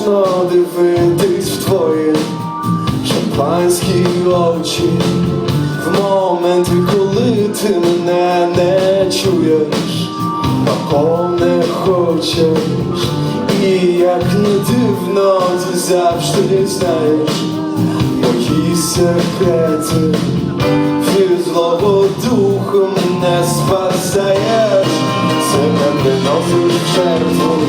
Страшно дивитись в твої шампанські очі. В моменти, коли ти мене не чуєш, Богом не хочеш, і як не дивно ти завжди знаєш мої секрети. Від злого духу не спасаєш, себе приносиш в жертву.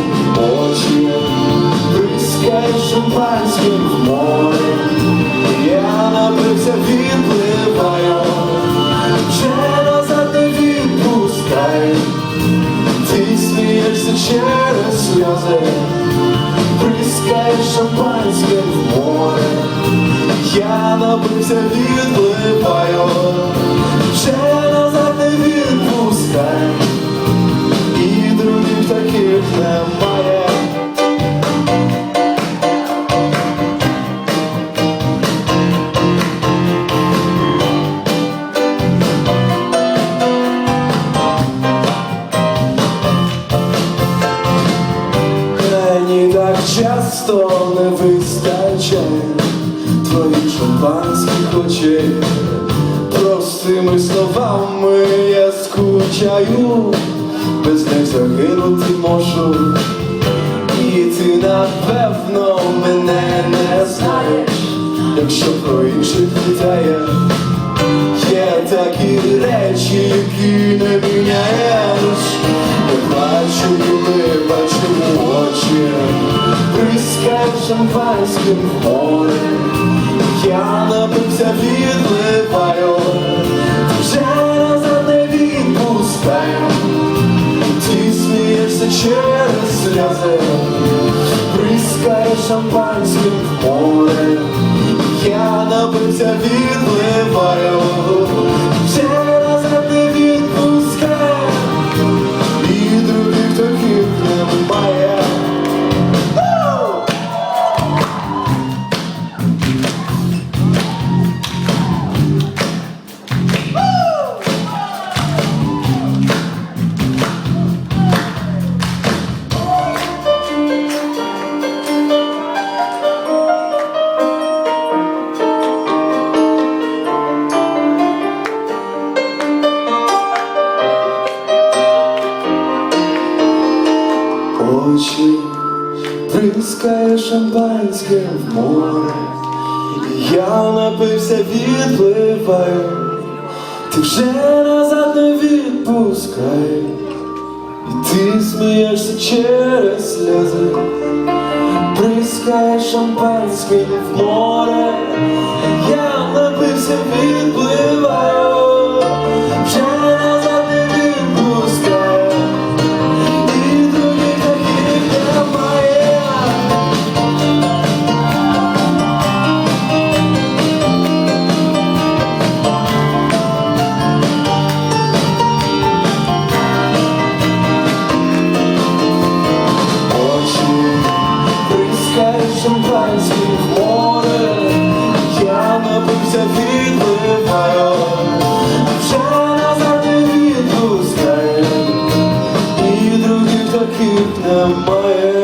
Шампанським в море, я напився, відпливаю, часто не вистачає твоїх шампанських очей. Простими словами я скучаю, без них загинути можу. І ти напевно мене не знаєш, якщо про інших питаєш. Є такі речі, які не міняєш. Не плачу, коли бачу прискаю шампанським в море. Я напився, відливаю, вже назад не відпускаю. Ти смієшся через сльози, прискаю шампанським море. Я напився, відливаю, очі, прискає шампанське в море, я напився, відпливаю, ти вже назад не відпускай, і ти смієшся через сльози, прискає шампанське в море, я напився, відпливаю. the mire.